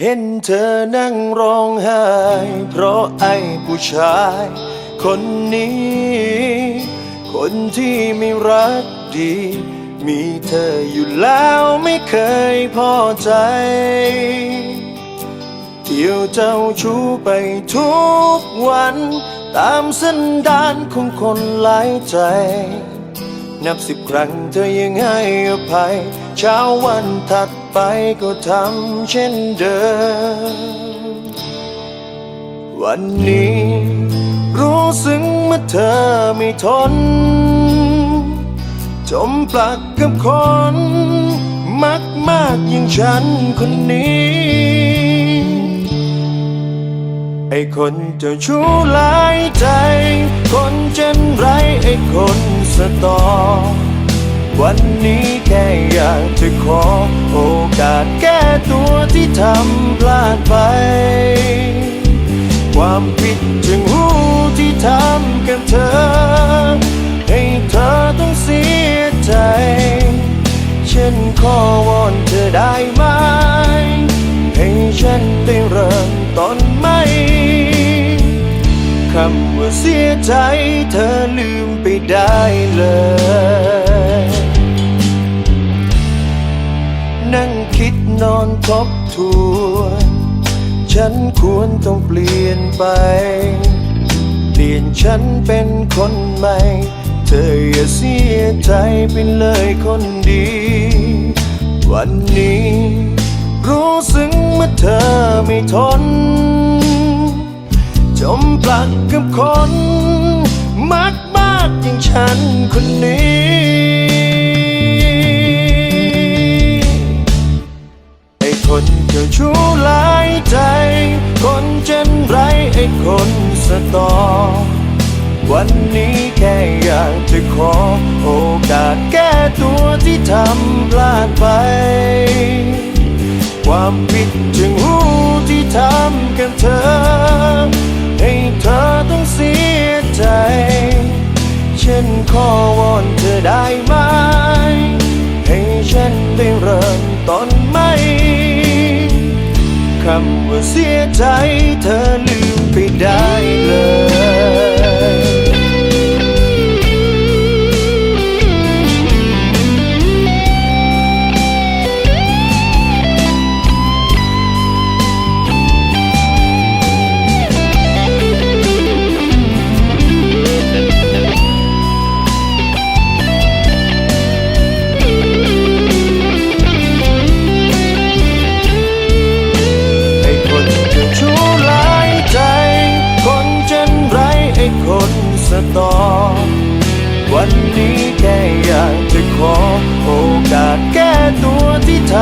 เห็นเธอนั่งร้องไห้ เพราะไอ้ผู้ชาย คนนี้ คนที่ไม่รักดี มีเธออยู่แล้วไม่เคยพอใจ เที่ยวเจ้าชู้ไปทุกวัน ตามสันดานของคนหลายใจ นับสิบครั้งเธอยังให้อภัย เช้าวันถัดไปก็ทำเช่นเดิม วันนี้ รู้สึกเมื่อเธอไม่ทน จมปลักกับคนมักมากอย่างฉันคนนี้ ไอ้คนเจ้าชู้หลายใจ คนเช่นไรไอ้คน สตอ วันนี้แค่อยากจะขอโอกาสแก้ตัวที่ทำพลาดไป ความผิดจึงหูที่ทำกับเธอ ให้เธอต้องเสียใจ ฉันขอวอนเธอได้ไหม ใจเธอลืมไปได้เลย นั่งคิดนอนทบทวนฉันควรต้องเปลี่ยนไป เปลี่ยนฉันเป็นคนใหม่ เธออย่าเสียใจไปเลยคนดี วันนี้ รู้สึกเมื่อเธอไม่ทน จมปลักกับคน มากมากอย่างฉันคนนี้ไอ้คนเจ้าชู้หลายใจ คนเช่นไรไอ้คนสตอ วันนี้แค่อยากจะขอ โอกาสแก้ตัวที่ทำพลาดไป ความผิดจึง วอนเธอได้ไหม ให้ฉันได้เริ่มต้นใหม่คำว่าเสียใจเธอลืมไปได้เลย สตอ วันนี้แค่อยากจะขอโอกาสแก้ตัวที่เธอ